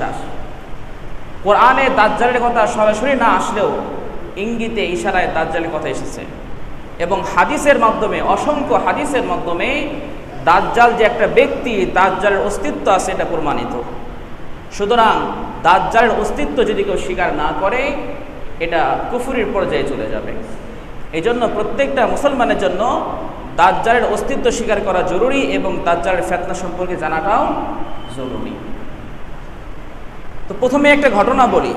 বিশ্বাস। কোরআনে দাজ্জালের কথা সরাসরি না আসলেও ইঙ্গিতে, ইশারায় দাজ্জালের কথা এসেছে। এবং হাদিসের মাধ্যমে, অসংখ্য হাদিসের মাধ্যমে দাজ্জাল যে একটা ব্যক্তি, দাজ্জালের অস্তিত্ব আছে, এটা প্রমাণিত। সুতরাং দাজ্জালের অস্তিত্ব যদি কেউ স্বীকার না করে, এটা কুফুরির পর্যায়ে চলে যাবে। এই জন্য প্রত্যেকটা মুসলমানের জন্য দাজ্জালের অস্তিত্ব স্বীকার করা জরুরি এবং দাজ্জালের ফেতনা সম্পর্কে জানাটাও জরুরি। তো প্রথমে একটা ঘটনা বলি।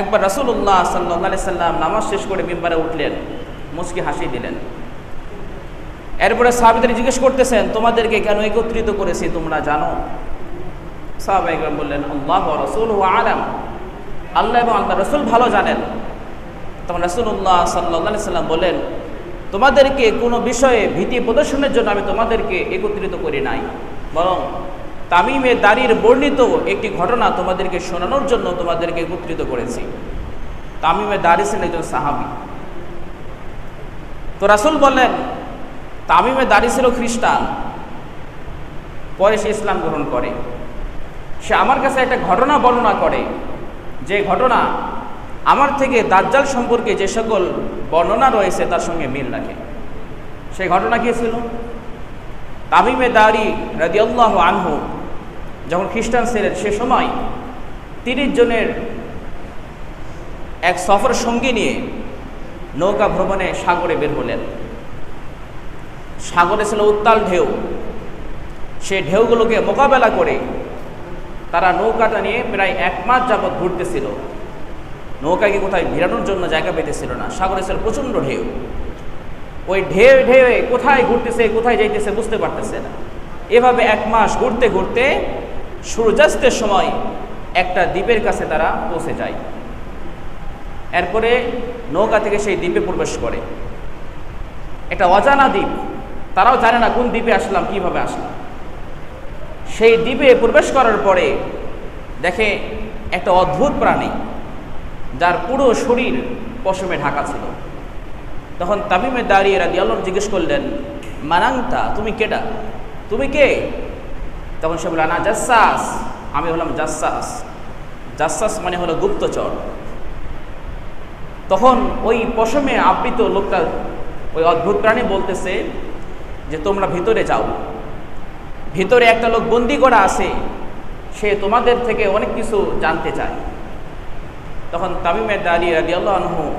একবার রাসুল্লাহ সাল্লাহ সাল্লাম নামাজ শেষ করে মেম্বারে উঠলেন মুচকি হাসি দিলেন। এরপরে সাহাবিদের জিজ্ঞেস করতেছেন, তোমাদেরকে কেন একত্রিত করেছি তোমরা জানো? সাহাবাইকরাম বললেন, আল্লাহ রসুল ও আলাম। আল্লাহ এবং আল্লাহ রসুল ভালো জানেন। তখন রসুল্লাহ সাল্লাহ সাল্লাম বলেন তোমাদেরকে কোনো বিষয়ে ভীতি প্রদর্শনের জন্য আমি তোমাদেরকে একত্রিত করি নাই, বরং তামিমে দাড়ির বর্ণিত একটি ঘটনা তোমাদেরকে শোনানোর জন্য তোমাদেরকে একত্রিত করেছি। তামিমে দাড়ি ছিলেন একজন সাহাবি। তো রাসুল বললেন, তামিমে দাড়ি ছিল খ্রিস্টান, পরে সে ইসলাম গ্রহণ করে। সে আমার কাছে একটা ঘটনা বর্ণনা করে, যে ঘটনা আমার থেকে দাজ্জাল সম্পর্কে যে সকল বর্ণনা রয়েছে তার সঙ্গে মিল রাখে। সেই ঘটনা কি ছিল? তামিমে দাড়ি রাজিউল্লাহ আনহু যখন খ্রিস্টান ছিলেন সে সময় তিরিশ জনের এক সফর সঙ্গী নিয়ে নৌকা ভ্রমণে সাগরে বের হলেন। সাগরে ছিল উত্তাল ঢেউ। সে ঢেউগুলোকে মোকাবেলা করে তারা নৌকাটা নিয়ে প্রায় এক মাস যাবৎ ঘুরতেছিল নৌকাকে কোথায় ভিড়ানোর জন্য জায়গা পেতেছিল না। সাগরে ছিল প্রচণ্ড ঢেউ। ওই ঢেউ ঢেউ কোথায় ঘুরতেছে, কোথায় যাইতেছে বুঝতে পারতেছে না। এভাবে এক মাস ঘুরতে ঘুরতে সূর্যাস্তের সময় একটা দ্বীপের কাছে তারা পৌঁছে যায়। এরপরে নৌকা থেকে সেই দ্বীপে প্রবেশ করে। একটা অজানা দ্বীপ। তারাও জানে না কোন দ্বীপে আসলাম, কীভাবে আসলাম। সেই দ্বীপে প্রবেশ করার পরে দেখে একটা অদ্ভুত প্রাণী, যার পুরো শরীর পশমে ঢাকা ছিল। তখন তামিমে দাঁড়িয়ে রাজি আল্লাহ জিজ্ঞেস করলেন, মানাংতা, তুমি কেটা তুমি কে? তখন সে বলল, না, জাসাস। আমি হলাম জাসাস। জাসাস মানে হলো গুপ্তচর। তখন ওই পশমে আবৃত লোকটা, ওই অদ্ভুত প্রাণী বলতেছে যে, তোমরা ভিতরে যাও। ভিতরে একটা লোক বন্দি করা আছে। সে তোমাদের থেকে অনেক কিছু জানতে চায়। তখন তামিমের দাঁড়িয়ে রাজি আল্লাহ আনহু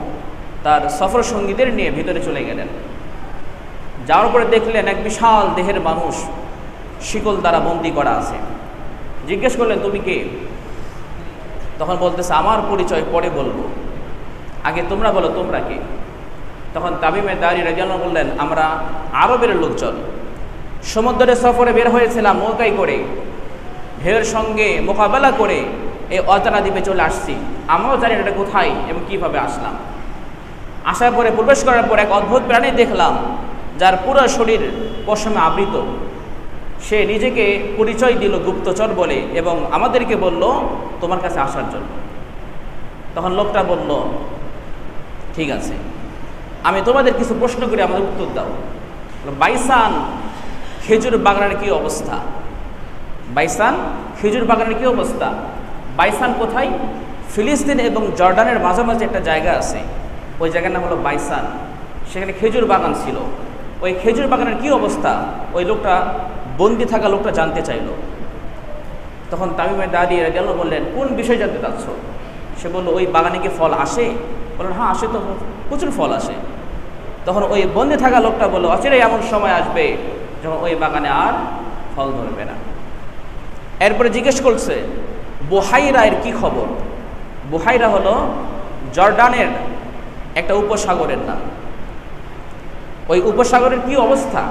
তার সফর সঙ্গীদের নিয়ে ভিতরে চলে গেলেন। যাওয়ার পরে দেখলেন এক বিশাল দেহের মানুষ শিকল দ্বারা বন্দি করা আছে। জিজ্ঞেস করলেন, তুমি কে? তখন বলতেছে, আমার পরিচয় পরে বলব। আগে তোমরা বলো, তোমরা কে? তখন তামিমের দাঁড়ি রাজিয়াল্লাহ বললেন, আমরা আরবের লোকজন। সমুদ্রের সফরে বের হয়েছিলাম নৌকাই করে। ঢেউয়ের সঙ্গে মোকাবেলা করে এই অজানা দ্বীপে চলে আসছি। আমরাও জানি এটা কোথায় এবং কীভাবে আসলাম। আসার পরে প্রবেশ করার পর এক অদ্ভুত প্রাণী দেখলাম, যার পুরো শরীর পশমে আবৃত। সে নিজেকে পরিচয় দিল গুপ্তচর বলে এবং আমাদেরকে বলল, তোমার কাছে আসার জন্য। তখন লোকটা বলল, ঠিক আছে, আমি তোমাদের কিছু প্রশ্ন করে আমাদের উত্তর দাও। বাইসান, খেজুর বাগানের কি অবস্থা? বাইসান, খেজুর বাগানের কি অবস্থা? বাইসান কোথায়? ফিলিস্তিন এবং জর্ডানের মাঝামাঝি একটা জায়গা আছে, ওই জায়গার নাম হলো বাইসান। সেখানে খেজুর বাগান ছিল। ওই খেজুর বাগানের কি অবস্থা? ওই লোকটা বন্দি থাকা লোকটা জানতে চাইল। তখন তামিমের দাঁড়িয়ে গেল, বললেন, কোন বিষয় জানতে চাচ্ছ? সে বলল, ওই বাগানে কি ফল আসে? বললেন হ্যাঁ আসে তো, প্রচুর ফল আসে। তখন ওই বন্দি থাকা লোকটা বলল অচিরে এমন সময় আসবে যখন ওই বাগানে আর ফল ধরবে না। এরপরে জিজ্ঞেস করছে, বোহাইরা এর কি খবর? বোহাইরা হলো জর্ডানের একটা উপসাগরের নাম। ওই উপসাগরের কি অবস্থা?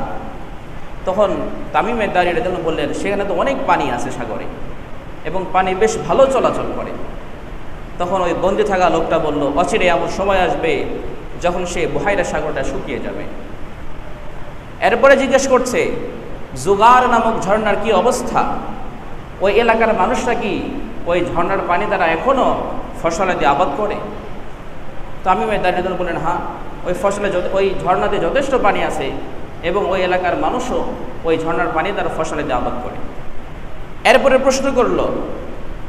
তখন তামিমের দাঁড়িয়ে যেন বললেন, সেখানে তো অনেক পানি আছে সাগরে এবং পানি বেশ ভালো চলাচল করে। তখন ওই বন্দি থাকা লোকটা বলল, অচিরে এমন সময় আসবে যখন সে বহাইরা সাগরটা শুকিয়ে যাবে। এরপরে জিজ্ঞেস করছে, জুগার নামক ঝর্ণার কি অবস্থা? ওই এলাকার মানুষরা কি ওই ঝর্ণার পানি দ্বারা এখনও ফসলে দিয়ে আবাদ করে? তো আমি দাঁড়িয়ে বললেন হ্যাঁ ওই ফসলে ওই ঝর্ণাতে যথেষ্ট পানি আছে এবং ওই এলাকার মানুষও ওই ঝর্ণার পানি দ্বারা ফসলে আবাদ করে। এরপরে প্রশ্ন করল,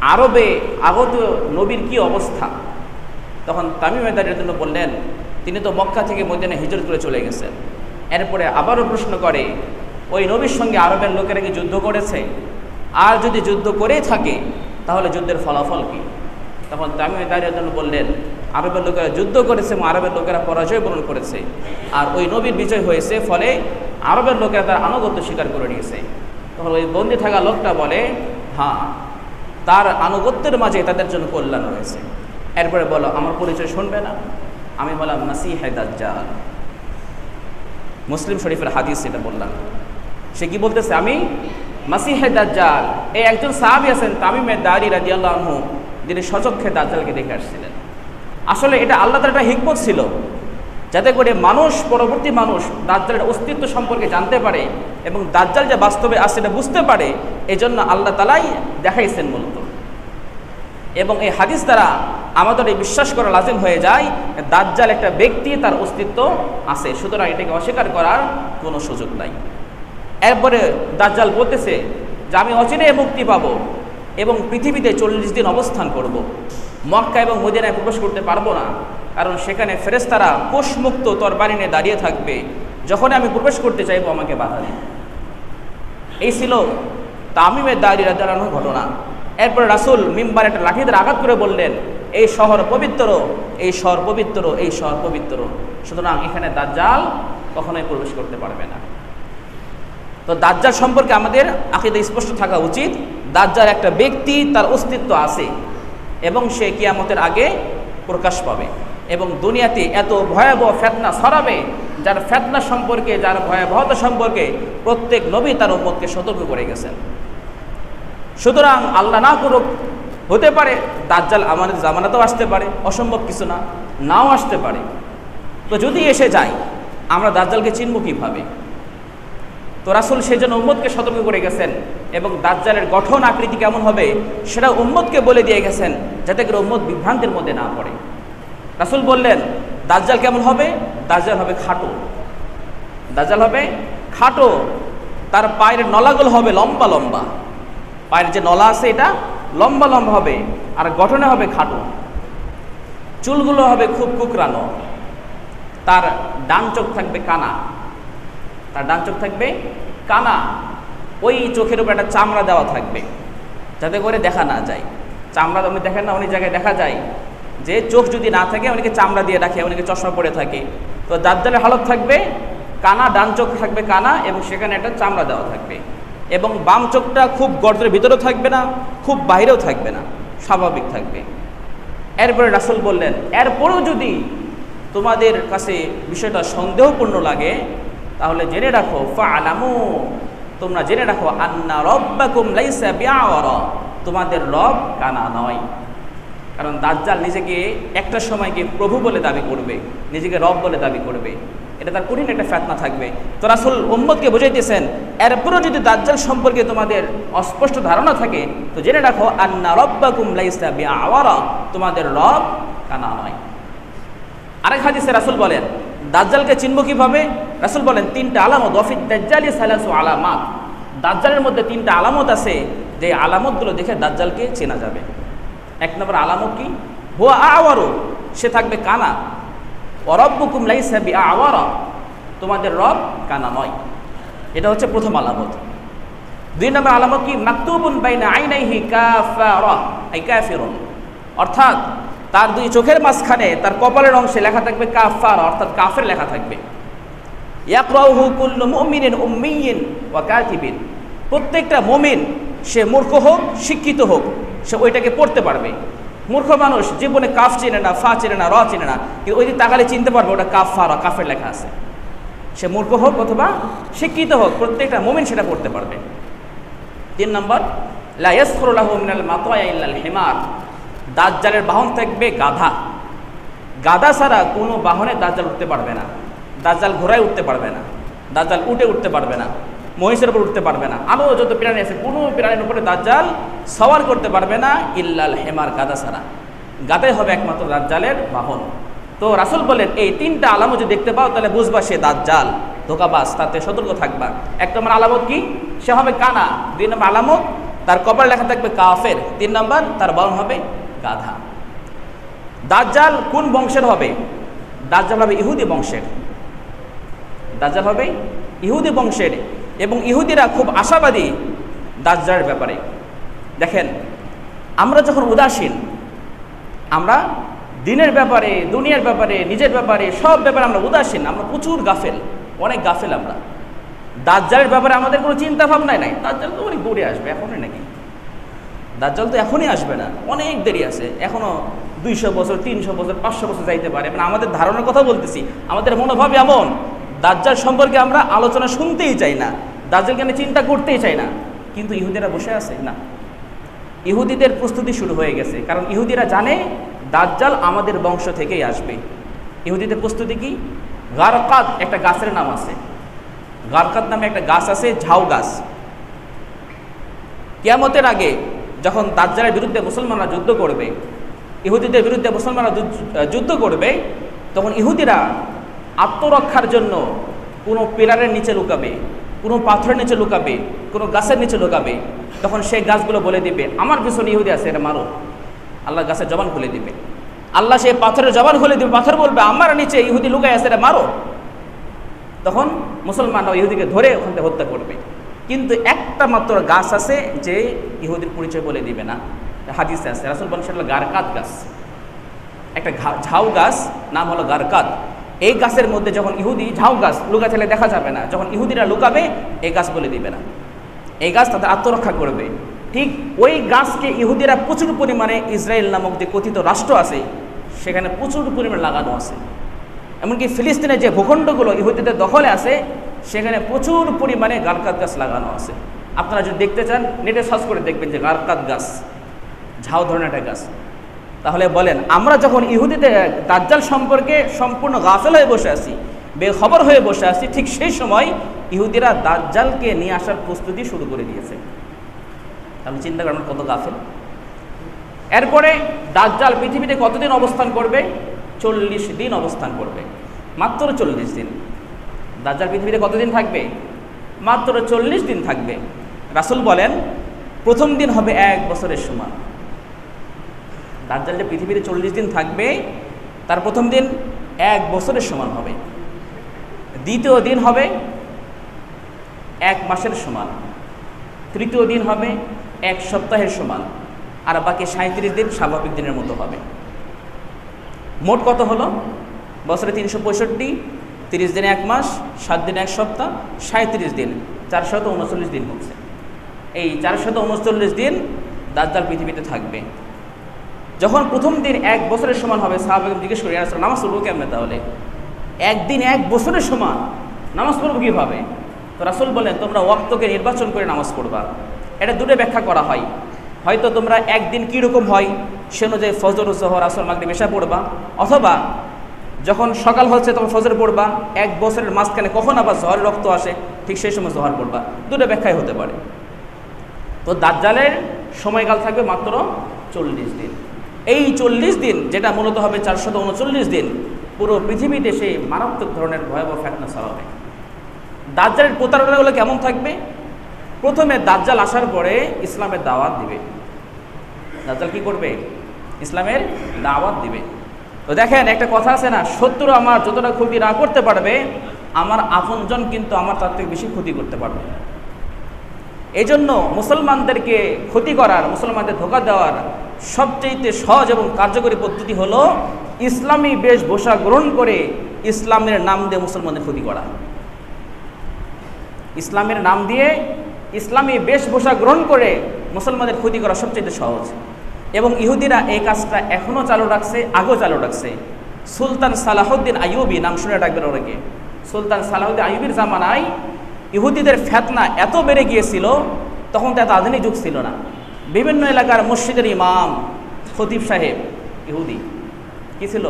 আরবে আগত নবীর কি অবস্থা? তখন তামিম জন্য বললেন, তিনি তো মক্কা থেকে মদিনা হিজরত করে চলে গেছেন। এরপরে আবারও প্রশ্ন করে, ওই নবীর সঙ্গে আরবের লোকেরা কি যুদ্ধ করেছে? আর যদি যুদ্ধ করেই থাকে, তাহলে যুদ্ধের ফলাফল কি? তখন তামিম জন্য বললেন আরবের লোকেরা যুদ্ধ করেছে এবং আরবের লোকেরা পরাজয় বরণ করেছে। আর ওই নবীর বিজয় হয়েছে ফলে আরবের লোকেরা তার আনুগত্য স্বীকার করে নিয়েছে। তখন ওই বন্দি থাকা লোকটা বলে হ্যাঁ তার আনুগত্যের মাঝে তাদের জন্য কল্যাণ রয়েছে। এরপরে বলো, আমার পরিচয় শুনবে না? আমি বললাম নাসি দাজ্জাল। মুসলিম শরীফের হাদিস এটা বললাম। সে কি বলতেছে? আমি মাসিহে দাজ্জাল। এই একজন সাহাবি আছেন তামিমের দারি রাজি আল্লাহ যিনি সচক্ষে দাজ্জালকে দেখে আসছিলেন। আসলে এটা আল্লাহ একটা হিকমত ছিল। যাতে করে মানুষ, পরবর্তী মানুষ দাজ্জালের অস্তিত্ব সম্পর্কে জানতে পারে এবং দাজ্জাল যে বাস্তবে আছে এটা বুঝতে পারে এই জন্য আল্লাহ তালাই দেখাইছেন মূলত। এবং এই হাদিস দ্বারা আমাদের এই বিশ্বাস করা লাজিম হয়ে যায়, দাজ্জাল একটা ব্যক্তি, তার অস্তিত্ব আছে, সুতরাং এটাকে অস্বীকার করার কোনো সুযোগ নাই। এরপরে দাজ্জাল বলতেছে যে, আমি অচিরে মুক্তি পাবো এবং পৃথিবীতে চল্লিশ দিন অবস্থান করব। মক্কা এবং মদিনায় প্রবেশ করতে পারব না। কারণ সেখানে ফেরেস্তারা কোষমুক্ত তরবারি নিয়ে দাঁড়িয়ে থাকবে। যখন আমি প্রবেশ করতে চাইব আমাকে বাধা দিন। এই ছিল তামিমের দাঁড়িয়ে রাজানোর ঘটনা। এরপর রাসুল মিম্বার একটা লাঠিদের আঘাত করে বললেন, এই শহর পবিত্র, এই শহর পবিত্র, এই শহর পবিত্র। সুতরাং এখানে দাজ্জাল কখনোই প্রবেশ করতে পারবে না। তো দাজ্জাল সম্পর্কে আমাদের আকিদে স্পষ্ট থাকা উচিত। দাজ্জাল একটা ব্যক্তি, তার অস্তিত্ব আছে। এবং সে কিয়ামতের আগে প্রকাশ পাবে। এবং দুনিয়াতে এত ভয়াবহ ফেতনা ছড়াবে, যার ফেতনা সম্পর্কে, যার ভয়াবহতা সম্পর্কে প্রত্যেক নবী তার উম্মতকে সতর্ক করে গেছেন। সুতরাং আল্লাহ না করুক, হতে পারে দাজ্জাল আমাদের জামানাতেও আসতে পারে, অসম্ভব কিছু না, নাও আসতে পারে। তো যদি এসে যায়, আমরা দাজ্জালকে চিনব কীভাবে? তো রাসুল সেই জন্য উম্মদকে সতর্ক করে গেছেন। এবং দাজ্জালের গঠন আকৃতি কেমন হবে সেটা উম্মদকে বলে দিয়ে গেছেন, যাতে করে উম্মদ বিভ্রান্তের মধ্যে না পড়ে। রাসুল বললেন, দাজ্জাল কেমন হবে? দাজ্জাল হবে খাটো। দাজ্জাল হবে খাটো। তার পায়ের নলাগুলো হবে লম্বা লম্বা। পায়ের যে নলা আছে এটা লম্বা লম্বা হবে, আর গঠনে হবে খাটো। চুলগুলো হবে খুব কুকরানো। তার ডান চোখ থাকবে কানা। তার ডান চোখ থাকবে কানা। ওই চোখের উপর একটা চামড়া দেওয়া থাকবে। যাতে করে দেখা না যায়। চামড়া আপনি দেখেন না, অনেক জায়গায় দেখা যায় যে চোখ যদি না থাকে, অনেকে চামড়া দিয়ে রাখে, অনেকে চশমা পরে থাকে। তো দাজ্জালের হালত থাকবে, কানা, ডান চোখ থাকবে কানা এবং সেখানে একটা চামড়া দেওয়া থাকবে। এবং বাম চোখটা খুব গর্তের ভিতরেও থাকবে না, খুব বাইরেও থাকবে না, স্বাভাবিক থাকবে। এরপরে রাসুল বললেন, এরপরেও যদি তোমাদের কাছে বিষয়টা সন্দেহপূর্ণ লাগে, তাহলে জেনে রাখো ফালামু তোমরা জেনে রাখো, আন্না রব্বাকুম লাইসা বিআওয়ারা। তোমাদের রব কানা নয়। কারণ দাজ্জাল নিজেকে একটা সময়কে প্রভু বলে দাবি করবে, নিজেকে রব বলে দাবি করবে। এটা তার কঠিন একটা ফ্যাতনা থাকবে। তো রাসুল উম্মদকে বুঝাইতেছেন, এরপরও যদি দাজ্জাল সম্পর্কে তোমাদের অস্পষ্ট ধারণা থাকে, তো জেনে রাখো, আন্না রব্বাকুম লাইসা বিআওয়ারা। তোমাদের রব কানা নয়। আরেক হাদিসে রাসুল বলেন দাজ্জালকে চিনব কীভাবে? রাসুল বলেন, তিনটা আলামত অফিদ দাজ্জালি সালাসু আলামাত। দাজ্জালের মধ্যে তিনটা আলামত আছে, যে আলামতগুলো দেখে দাজ্জালকে চেনা যাবে। এক নম্বর আলামত কি? হুয়া আওয়ারও সে থাকবে কানা। অরব্বকুম লাইসা বি আওয়ারা তোমাদের রব কানা নয়। এটা হচ্ছে প্রথম আলামত। দুই নম্বর আলামত কি? মাকতুবুন বাইনা আইনাইহি কাফারা কাফিরুন। অর্থাৎ তার দুই চোখের মাঝখানে, তার কপালের অংশে লেখা থাকবে কাফার, অর্থাৎ কাফের লেখা থাকবে। প্রত্যেকটা মুমিন, সে মূর্খ হোক, শিক্ষিত হোক, সে ওইটাকে পড়তে পারবে। মূর্খ মানুষ জীবনে কাফ চেনে না, ফা চেনে না, র চেনে না, কিন্তু ওই দিন তাকালে চিনতে পারবে, ওটা কাফ ফা র কাফের লেখা আছে। সে মূর্খ হোক অথবা শিক্ষিত হোক, প্রত্যেকটা মুমিন সেটা পড়তে পারবে। তিন নম্বর, লা ইয়াসখুরুল্লাহু মিনাল মাতায়া ইল্লাল হিমার। দাজ্জালের বাহন থাকবে গাধা। গাধা ছাড়া কোনো বাহনে দাজ্জাল উঠতে পারবে না। দাজ্জাল ঘোড়ায় উঠতে পারবে না। দাজ্জাল উঠে উঠতে পারবে না। মহিষের উপর উঠতে পারবে না। আরও যত প্রাণী আছে, কোনো প্রাণীর উপরে দাজ্জাল সওয়ার করতে পারবে না ইল্লাল হেমার গাদা ছাড়া। গাদাই হবে একমাত্র দাজ্জালের বাহন। তো রাসুল বলেন, এই তিনটা আলামত যদি দেখতে পাও, তাহলে বুঝবা সে দাজ্জাল। ধোকাবাস তাতে সতর্ক থাকবা। এক নম্বর আলামত কি? সে হবে কানা। দুই নম্বর আলামত, তার কপালে লেখা থাকবে কাফের। তিন নম্বর, তার বরণ হবে গাধা। দাজ্জাল কোন বংশের হবে? দাজ্জাল হবে ইহুদি বংশের। দাজ্জাল হবে ইহুদি বংশের এবং ইহুদিরা খুব আশাবাদী দাজ্জালের ব্যাপারে। দেখেন, আমরা যখন উদাসীন, আমরা দিনের ব্যাপারে, দুনিয়ার ব্যাপারে, নিজের ব্যাপারে, সব ব্যাপারে আমরা উদাসীন, আমরা প্রচুর গাফেল, অনেক গাফেল আমরা। দাজ্জালের ব্যাপারে আমাদের কোনো চিন্তা ভাবনাই নাই। দাজ্জাল তো অনেক দূরে আসবে, এখনই নাকি? দাজ্জাল তো এখনই আসবে না। অনেক দেরি আছে। এখনও দুইশো বছর, তিনশো বছর, পাঁচশো বছর যাইতে পারে। মানে আমাদের ধারণার কথা বলতেছি। আমাদের মনোভাব এমন, দাজ্জাল সম্পর্কে আমরা আলোচনা শুনতেই চাই না। দাজ্জালকে নিয়ে চিন্তা করতেই চাই না। কিন্তু ইহুদিরা বসে আছে? না। ইহুদিদের প্রস্তুতি শুরু হয়ে গেছে। কারণ ইহুদিরা জানে দাজ্জাল আমাদের বংশ থেকেই আসবে। ইহুদিদের প্রস্তুতি কি? গারকাত একটা গাছের নাম আছে। গারকাত নামে একটা গাছ আছে, ঝাউ গাছ। কিয়ামতের আগে যখন দাজ্জালের বিরুদ্ধে মুসলমানরা যুদ্ধ করবে, ইহুদিদের বিরুদ্ধে মুসলমানরা যুদ্ধ- করবে, তখন ইহুদিরা আত্মরক্ষার জন্য কোনো পিলারের নিচে লুকাবে, কোনো পাথরের নিচে লুকাবে, কোনো গাছের নিচে লুকাবে। তখন সেই গাছগুলো বলে দিবে, আমার পিছনে ইহুদি আছে, এটা মারো। আল্লাহ গাছের জবান খুলে দিবে। আল্লাহ সেই পাথরের জবান খুলে দিবে, পাথর বলবে, আমার নিচে ইহুদি লুকায় আছে, এটা মারো। তখন মুসলমানরা ইহুদিকে ধরে ওখান থেকে হত্যা করবে। কিন্তু একটা মাত্র গাছ আছে যে ইহুদির পরিচয় বলে দিবে না। হাদিসে আছে, রাসুল বংশের গারকাত গাছ। একটা ঝাউ গাছ, নাম হলো গারকাত। এই গাছের মধ্যে যখন ইহুদি, ঝাউ গাছ লুকা ছেলে দেখা যাবে না। যখন ইহুদিরা লুকাবে, এই গাছ বলে দিবে না। এই গাছ তাদের আত্মরক্ষা করবে। ঠিক ওই গাছকে ইহুদিরা প্রচুর পরিমাণে ইসরায়েল নামক যে কথিত রাষ্ট্র আছে, সেখানে প্রচুর পরিমাণে লাগানো আছে। এমনকি ফিলিস্তিনের যে ভূখণ্ডগুলো ইহুদিদের দখলে আছে সেখানে প্রচুর পরিমাণে গারকাত গাছ লাগানো আছে। আপনারা যদি দেখতে চান, নেটে সার্চ করে দেখবেন যে গারকাত গাছ, ঝাউ ধরনের একটা গাছ। তাহলে বলেন, আমরা যখন ইহুদিদের দাজ্জাল সম্পর্কে সম্পূর্ণ গাফেল হয়ে বসে আছি, বেখবর হয়ে বসে আছি, ঠিক সেই সময় ইহুদিরা দাজ্জালকে নিয়ে আসার প্রস্তুতি শুরু করে দিয়েছে। তাহলে চিন্তা করেন কত গাফেল। এরপরে দাজ্জাল পৃথিবীতে কতদিন অবস্থান করবে? চল্লিশ দিন অবস্থান করবে। মাত্র চল্লিশ দিন। দাজ্জাল পৃথিবীতে কতদিন থাকবে? মাত্র চল্লিশ দিন থাকবে। রাসুল বলেন, প্রথম দিন হবে এক বছরের সমান। দাজ্জাল যে পৃথিবীতে চল্লিশ দিন থাকবে, তার প্রথম দিন এক বছরের সমান হবে। দ্বিতীয় দিন হবে এক মাসের সমান। তৃতীয় দিন হবে এক সপ্তাহের সমান। আর বাকি সাঁত্রিশ দিন স্বাভাবিক দিনের মতো হবে। মোট কত হলো? বছরে তিনশো পঁয়ষট্টি তিরিশ দিনে এক মাস, সাত দিনে এক সপ্তাহ সাঁত্রিশ দিন, চারশত উনচল্লিশ দিন হচ্ছে। এই চারশত উনচল্লিশ দিন দাজ্জাল পৃথিবীতে থাকবে। যখন প্রথম দিন এক বছরের সমান হবে সাহাবাকে জিজ্ঞেস করি আসলে নামাজ পড়ব কেমনে তাহলে? একদিন এক বছরের সমান, নামাজ পড়ব কীভাবে? তো রাসুল বলেন তোমরা ওয়াক্তকে নির্বাচন করে নামাজ পড়বা। এটা দুটো ব্যাখ্যা করা হয়। হয়তো তোমরা একদিন কীরকম হয়, সে অনুযায়ী ফজর জহর, আসর, মাগরিব এসা পড়বা, অথবা যখন সকাল হচ্ছে তখন ফজর পড়বা, এক বছরের মাঝখানে কখন আবার জহরের রক্ত আসে, ঠিক সেই সময় জহর পড়বা। দুটো ব্যাখ্যাই হতে পারে। তো দাজ্জালের সময়কাল থাকবে মাত্র চল্লিশ দিন। এই চল্লিশ দিন, যেটা মূলত হবে চারশত উনচল্লিশ দিন, পুরো পৃথিবীতে সে মারাত্মক ধরনের ভয়াবহ ফ্যাটনা চালাবে দাজ্জালের প্রতারণাগুলো কেমন থাকবে? প্রথমে দাজ্জাল আসার পরে ইসলামের দাওয়াত দিবে। দাজ্জাল কি করবে? ইসলামের দাওয়াত দিবে। তো দেখেন, একটা কথা আছে না, শত্রু আমার যতটা ক্ষতি না করতে পারবে, আমার আপনজন কিন্তু আমার তার থেকে বেশি ক্ষতি করতে পারবে। এই জন্য মুসলমানদেরকে ক্ষতি করার, মুসলমানদের ধোকা দেওয়ার সবচেয়ে সহজ এবং কার্যকরী পদ্ধতি হলো ইসলামী বেশভূষা গ্রহণ করে ইসলামের নাম দিয়ে মুসলমানদের ক্ষতি করা। ইসলামের নাম দিয়ে ইসলামী বেশভূষা গ্রহণ করে মুসলমানদের ক্ষতি করা সবচেয়ে সহজ। এবং ইহুদিরা এই কাজটা এখনও চালু রাখছে, আগেও চালু রাখছে। সুলতান সালাহুদ্দিন আইয়ুবি, নাম শুনে রাখবেন ওনাকে। সুলতান সালাহুদ্দিন আইয়ুবির জামানায় ইহুদিদের ফেতনা এত বেড়ে গিয়েছিল, তখন তো এত আধুনিক যুগ ছিল না। বিভিন্ন এলাকার মসজিদের ইমাম খতিব সাহেব, ইহুদি। কি ছিল?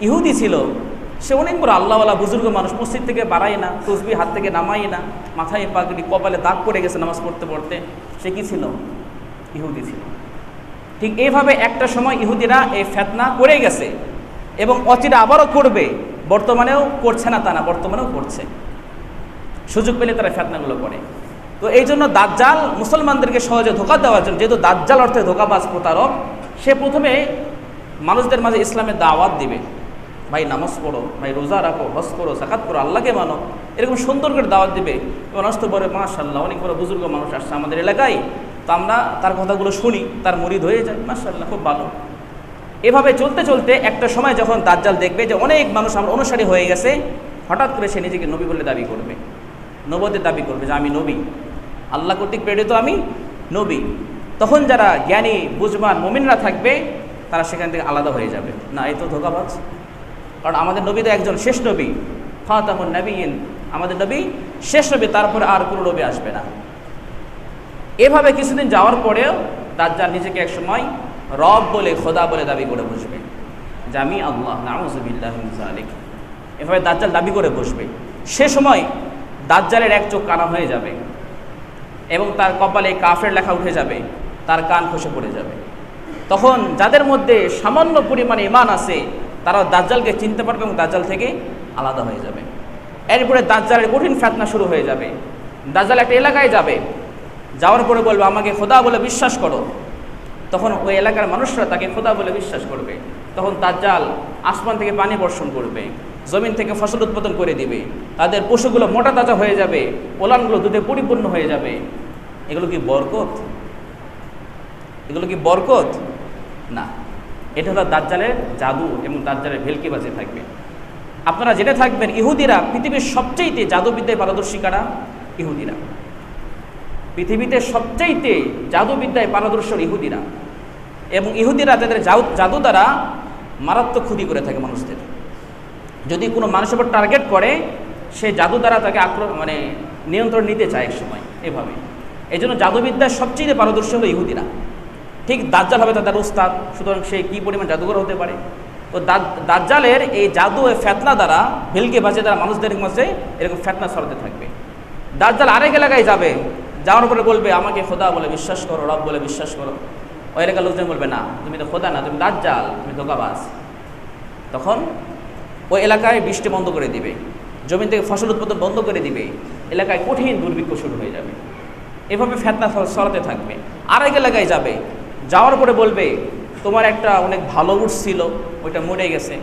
ইহুদি ছিল। সে অনেক বড় আল্লাহওয়ালা বুজুর্গ মানুষ, মসজিদ থেকে বাড়ায় না তসবি হাত থেকে নামাই না, মাথায় পাগড়ি কপালে দাগ পড়ে গেছে নামাজ পড়তে পড়তে। সে কি ছিল? ইহুদি ছিল। ঠিক এইভাবে একটা সময় ইহুদিরা এই ফেতনা করে গেছে এবং অচিরে আবারও করবে, বর্তমানেও করছে না তা না, বর্তমানেও করছে। সুযোগ পেলে তারা ফেতনাগুলো করে। তো এই জন্য দাজ্জাল মুসলমানদেরকে সহজে ধোকা দেওয়ার জন্য, যেহেতু দাজ্জাল অর্থে ধোকাবাজ প্রতারক, সে প্রথমে মানুষদের মাঝে ইসলামের দাওয়াত দিবে। ভাই নামাজ পড়ো, ভাই রোজা রাখো, হজ করো সাকাত করো, আল্লাহকে মানো, এরকম সুন্দর করে দাওয়াত দিবে। মানুষ তো বলে মাশাল্লাহ অনেক বড় বুজুর্গ মানুষ আসছে আমাদের এলাকায়। তো আমরা তার কথাগুলো শুনি, তার মুরিদ হয়ে যায়। মাশাল্লাহ খুব ভালো। এভাবে চলতে চলতে একটা সময় যখন দাজ্জাল দেখবে যে অনেক মানুষ আমার অনুসারী হয়ে গেছে, হঠাৎ করে সে নিজেকে নবী বলে দাবি করবে। নবদের দাবি করবে যে, আমি নবী। আল্লাহ কর্তৃক প্রেরিত আমি নবী। তখন যারা জ্ঞানী, বুঝবান মমিনরা থাকবে, তারা সেখান থেকে আলাদা হয়ে যাবে। না এই তো ধোকাবাজ। কারণ আমাদের নবী তো একজন শেষ নবী। ফাতামুন নবীন আমাদের নবী শেষ নবী, তারপরে আর কোনো নবী আসবে না। এভাবে কিছুদিন যাওয়ার পরেও দাজ্জাল নিজেকে এক সময় রব বলে, খোদা বলে দাবি করে বসবে। যে আমি আল্লাহ নাউজুবিল্লাহ জালিক এভাবে দাজ্জাল দাবি করে বসবে। সে সময় দাজ্জালের এক চোখ কানা হয়ে যাবে এবং তার কপালে কাফের লেখা উঠে যাবে, তার কান খসে পড়ে যাবে। তখন যাদের মধ্যে সামান্য পরিমাণে ইমান আছে তারা দাজ্জালকে চিনতে পারবে এবং দাজ্জাল থেকে আলাদা হয়ে যাবে। এরপরে দাজ্জালের কঠিন ফেতনা শুরু হয়ে যাবে। দাজ্জাল একটা এলাকায় যাবে। যাওয়ার পরে বলবে, আমাকে খোদা বলে বিশ্বাস করো। তখন ওই এলাকার মানুষরা তাকে খোদা বলে বিশ্বাস করবে। তখন তার জাল আসমান থেকে পানি বর্ষণ করবে, জমিন থেকে ফসল উৎপাদন করে দিবে। তাদের পশুগুলো মোটা তাজা হয়ে যাবে, ওলানগুলো দুধে পরিপূর্ণ হয়ে যাবে। এগুলো কি বরকত? এগুলো কি বরকত? না। এটা হলো দাজ্জালের জাদু এবং দাজ্জালের ভেলকি বাজে থাকবে। আপনারা জেনে থাকবেন, ইহুদিরা পৃথিবীর সবচেয়েতে জাদুবিদ্যায় পারদর্শী কারা? ইহুদিরা। পৃথিবীতে সবচাইতে জাদুবিদ্যায় পারদর্শ ইহুদিরা। এবং ইহুদিরা তাদের জাদু- দ্বারা মারাত্মক ক্ষতি করে থাকে মানুষদের। যদি কোনো মানুষের উপর টার্গেট করে, সে জাদু দ্বারা তাকে আক্রমণ মানে নিয়ন্ত্রণ নিতে চায় এক সময়, এভাবে। এই জন্য জাদুবিদ্যায় সবচেয়ে পারদর্শী হলো ইহুদিরা। ঠিক দাজ্জাল হবে তাদের উস্তাদ, সুতরাং সে কী পরিমাণ জাদুঘর হতে পারে? তো দাজ্জালের এই জাদু এ ফেতনা দ্বারা, ভেলকে বাজে দ্বারা মানুষদের মাঝে এরকম ফেতনা ছড়াতে থাকবে। দাজ্জাল আরেক এলাকায় যাবে যাওয়ার পরে বলবে, আমাকে খোদা বলে বিশ্বাস করো, রব বলে বিশ্বাস করো। ওই এলাকার লোকজন বলবে, না, তুমি তো খোদা না, তুমি দাজ্জাল, তুমি ধোকাবাজ। তখন ওই এলাকায় বৃষ্টি বন্ধ করে দিবে জমি থেকে ফসল উৎপাদন বন্ধ করে দিবে, এলাকায় কঠিন দুর্ভিক্ষ শুরু হয়ে যাবে। এভাবে ফেতনা সরাতে থাকবে। আরেক এলাকায় যাবে, যাওয়ার পরে বলবে, তোমার একটা অনেক ভালো উঠ ছিল, ওইটা মরে গেছে।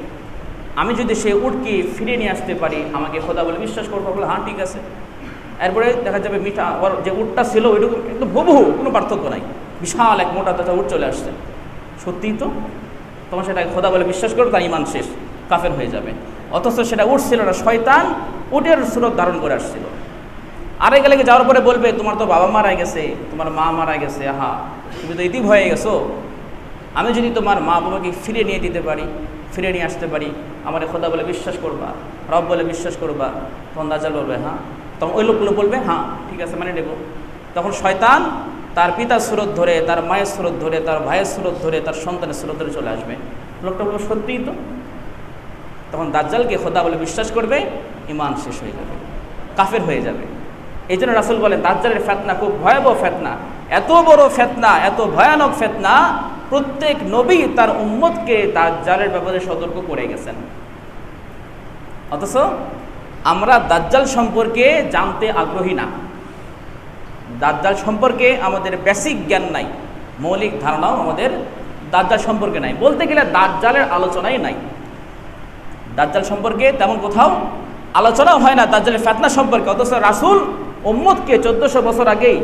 আমি যদি সেই উটকে ফিরিয়ে নিয়ে আসতে পারি, আমাকে খোদা বলে বিশ্বাস করব বলে হ্যাঁ ঠিক আছে। এরপরে দেখা যাবে মিঠা আবার যে উটটা ছিল, ওইটুকু একদম হুবহু কোনো পার্থক্য নাই। বিশাল এক মোটা তাজা উট চলে আসছে। সত্যিই তো? তোমার সেটা খোদা বলে বিশ্বাস করো, তার ইমান শেষ, কাফের হয়ে যাবে। অথচ সেটা উট ছিল না, শয়তান উটের সুরত ধারণ করে আসছিল। আরেক এলাকে যাওয়ার পরে বলবে, তোমার তো বাবা মারা গেছে, তোমার মা মারা গেছে, আহা, তুমি তো ইতি হয়ে গেছো। আমি যদি তোমার মা বাবাকে ফিরে নিয়ে দিতে পারি, ফিরে নিয়ে আসতে পারি, আমার খোদা বলে বিশ্বাস করবা, রব বলে বিশ্বাস করবা তখন দাজাল বলবে হ্যাঁ? তখন ওই লোকগুলো বলবে হ্যাঁ ঠিক আছে মানে নেব। তখন শয়তান তার পিতার স্রোত ধরে, তার মায়ের স্রোত ধরে, তার ভাইয়ের স্রোত ধরে, তার সন্তানের স্রোত ধরে চলে আসবে। লোকটা বলবে, সত্যিই তো? তখন দাজ্জালকে খোদা বলে বিশ্বাস করবে ইমান শেষ হয়ে যাবে, কাফের হয়ে যাবে। এই জন্য রাসুল বলেন, দাজ্জালের ফেতনা খুব ভয়াবহ ফেতনা। এত বড় ফেতনা, এত ভয়ানক ফেতনা, প্রত্যেক নবী তার উম্মতকে দাজ্জালের ব্যাপারে সতর্ক করে গেছেন। অথচ আমরা দাজ্জাল সম্পর্কে জানতে আগ্রহী না। দাজ্জাল সম্পর্কে আমাদের বেসিক জ্ঞান নাই, মৌলিক ধারণাও আমাদের দাজ্জাল সম্পর্কে নাই। বলতে গেলে দাজ্জালের আলোচনাই নাই। দাজ্জাল সম্পর্কে তেমন কোথাও আলোচনাও হয় না দাজ্জালের ফেতনা সম্পর্কে, অথচ রাসুল ওম্মদকে চোদ্দশো বছর আগেই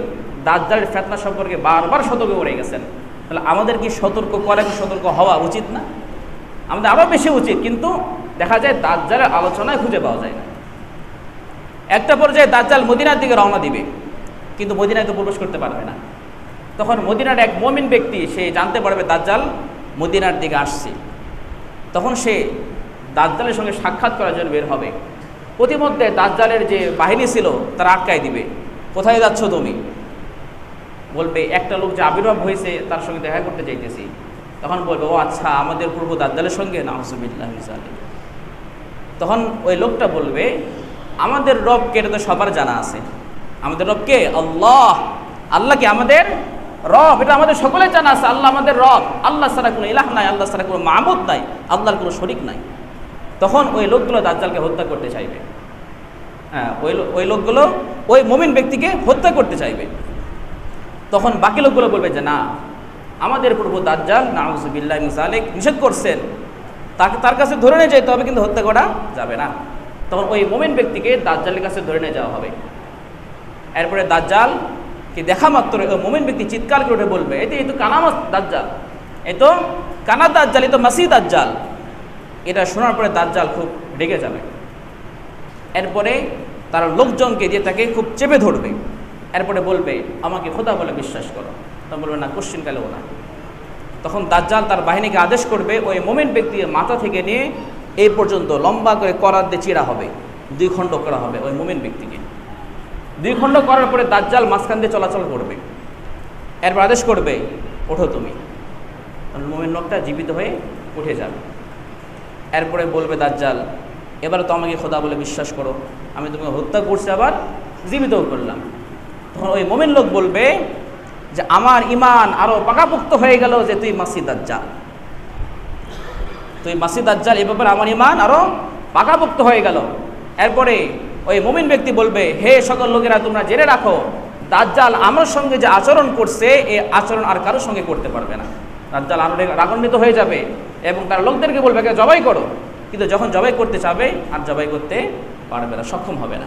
দাজ্জালের ফেতনা সম্পর্কে বারবার সতর্ক করে গেছেন। তাহলে আমাদের কি সতর্ক করা সতর্ক হওয়া উচিত না? আমাদের আরও বেশি উচিত, কিন্তু দেখা যায় দাজ্জালের আলোচনায় খুঁজে পাওয়া যায় না। একটা পর্যায়ে দাজ্জাল মদিনার দিকে রওনা দিবে। কিন্তু মদিনায় তো প্রবেশ করতে পারবে না। তখন মদিনার এক মমিন ব্যক্তি, সে জানতে পারবে দাজ্জাল মদিনার দিকে আসছে। তখন সে দাজ্জালের সঙ্গে সাক্ষাৎ করার জন্য বের হবে। প্রতিমধ্যে দাজ্জালের যে বাহিনী ছিল, তারা আটকায় দিবে। কোথায় যাচ্ছ তুমি? বলবে, একটা লোক যে আবির্ভাব হয়েছে, তার সঙ্গে দেখা করতে চাইতেছি তখন বলবে, ও আচ্ছা আমাদের পূর্ব দাজ্জালের সঙ্গে নাহসুবিল্লাহ তখন ওই লোকটা বলবে আমাদের রবকে, এটা তো সবার জানা আছে। আমাদের রবকে? আল্লাহ। আল্লাহ কি আমাদের রব? এটা আমাদের সকলের জানা আছে। আল্লাহ আমাদের রব। আল্লাহ ছাড়া কোনো ইলাহ নাই, আল্লাহ ছাড়া কোনো মাহমুদ নাই, আল্লাহর কোনো শরিক নাই। তখন ওই লোকগুলো দাজ্জালকে হত্যা করতে চাইবে। হ্যাঁ ওই ওই লোকগুলো ওই মমিন ব্যক্তিকে হত্যা করতে চাইবে। তখন বাকি লোকগুলো বলবে যে, না, আমাদের প্রভু দাজ্জাল নাউজুবিল্লাহ সালেক নিষেধ করছেন। তাকে তার কাছে ধরে নিয়ে যেতে হবে, কিন্তু হত্যা করা যাবে না। তখন ওই মোমেন ব্যক্তিকে দাজ্জালের কাছে ধরে নিয়ে যাওয়া হবে। এরপরে দাজ্জাল কি দেখা মাত্র ওই মোমেন ব্যক্তি চিৎকার করে উঠে বলবে এই তো এই তো কানামাস দাজ্জাল। এই তো কানা দাজ্জাল এই তো মাসি দাজ্জাল। এটা শোনার পরে দাজ্জাল খুব রেগে যাবে। এরপরে তার লোকজনকে দিয়ে তাকে খুব চেপে ধরবে। এরপরে বলবে, আমাকে খোদা বলে বিশ্বাস করো। তখন বলবে, না, কোশ্চিন কালেও না। তখন দাজ্জাল তার বাহিনীকে আদেশ করবে, ওই মোমেন্ট ব্যক্তির মাথা থেকে নিয়ে এই পর্যন্ত লম্বা করে করার দিয়ে চিরা হবে দুই খণ্ড করা হবে ওই মোমেন্ট ব্যক্তিকে। দুই খণ্ড করার পরে দাজ্জাল মাঝখান দিয়ে চলাচল করবে। এরপর আদেশ করবে, ওঠো তুমি। মোমেন লোকটা জীবিত হয়ে উঠে যাবে। এরপরে বলবে দাজ্জাল, এবারে তো আমাকে খোদা বলে বিশ্বাস করো, আমি তোমাকে হত্যা করছি, আবার জীবিতও করলাম। তখন ওই মোমেন লোক বলবে যে, আমার ইমান আরও পাকাপোক্ত হয়ে গেল যে তুই মাসিদ দাজ্জাল। তুই মাসিদ দাজ্জাল এই ব্যাপারে আমার ইমান আরও পাকাপোক্ত হয়ে গেল। এরপরে ওই মোমিন ব্যক্তি বলবে, হে সকল লোকেরা, তোমরা জেনে রাখো, দাজ্জাল আমার সঙ্গে যে আচরণ করছে এই আচরণ আর কারোর সঙ্গে করতে পারবে না। দাজ্জাল আরও রাগান্বিত হয়ে যাবে এবং তার লোকদেরকে বলবে, "একে জবাই করো। কিন্তু যখন জবাই করতে চাবে, আর জবাই করতে পারবে না, সক্ষম হবে না।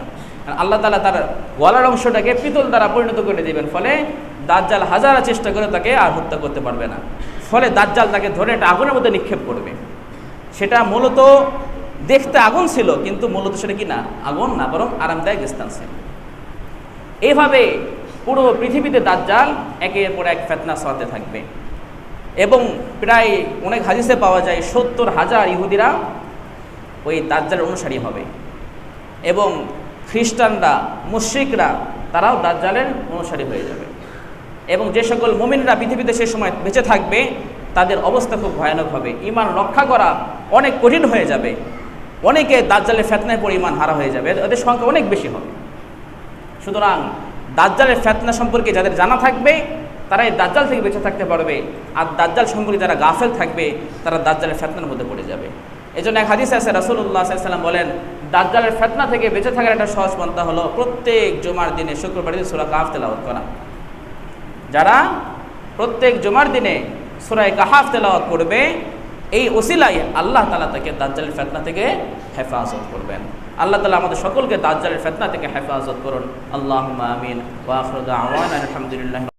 আল্লাহ তালা তার গলার অংশটাকে পিতল দ্বারা পরিণত করে দেবেন, ফলে দাজ্জাল হাজারা চেষ্টা করে তাকে আর হত্যা করতে পারবে না। ফলে দাজ্জাল তাকে ধরে একটা আগুনের মধ্যে নিক্ষেপ করবে। সেটা মূলত দেখতে আগুন ছিল, কিন্তু মূলত সেটা কি না? আগুন না, বরং আরামদায়ক স্থান ছিল। এইভাবে পুরো পৃথিবীতে দাজ্জাল একের পর এক ফেতনা সরাতে থাকবে। এবং প্রায় অনেক হাদিসে পাওয়া যায়, সত্তর হাজার ইহুদিরা ওই দাজ্জালের অনুসারী হবে। এবং খ্রিস্টানরা, মুশ্রিকরা, তারাও দাজ্জালের অনুসারী হয়ে যাবে। এবং যে সকল মুমিনরা পৃথিবীতে সে সময় বেঁচে থাকবে, তাদের অবস্থা খুব ভয়ানক হবে। ইমান রক্ষা করা অনেক কঠিন হয়ে যাবে। অনেকে দাজ্জালের ফেতনায় পরিমাণ হারা হয়ে যাবে। এদের সংখ্যা অনেক বেশি হবে। সুতরাং দাজ্জালের ফেতনা সম্পর্কে যাদের জানা থাকবে তারা এই দাজ্জাল থেকে বেঁচে থাকতে পারবে। আর দাজ্জাল সম্পর্কে যারা গাফেল থাকবে, তারা দাজ্জালের ফেতনার মধ্যে পড়ে যাবে। এই জন্য এক হাদিস আছে রাসুল্লাহ সাল্লাম বলেন, দাজ্জালের ফেতনা থেকে বেঁচে থাকার একটা সহজ পন্থা হলো প্রত্যেক জমার দিনে শুক্রবার দিন সুরা কাফ তেলাওয়াত করা। যারা প্রত্যেক জমার দিনে সুরায় কাহাফ তেলাওয়াত করবে এই ওসিলাই আল্লাহ তালা তাকে দাজ্জালের ফেতনা থেকে হেফাজত করবেন। আল্লাহ তালা আমাদের সকলকে দাজ্জালের ফেতনা থেকে হেফাজত করুন। আল্লাহ আমিন। ওয়াফরুদ আওয়ান আলহামদুলিল্লাহ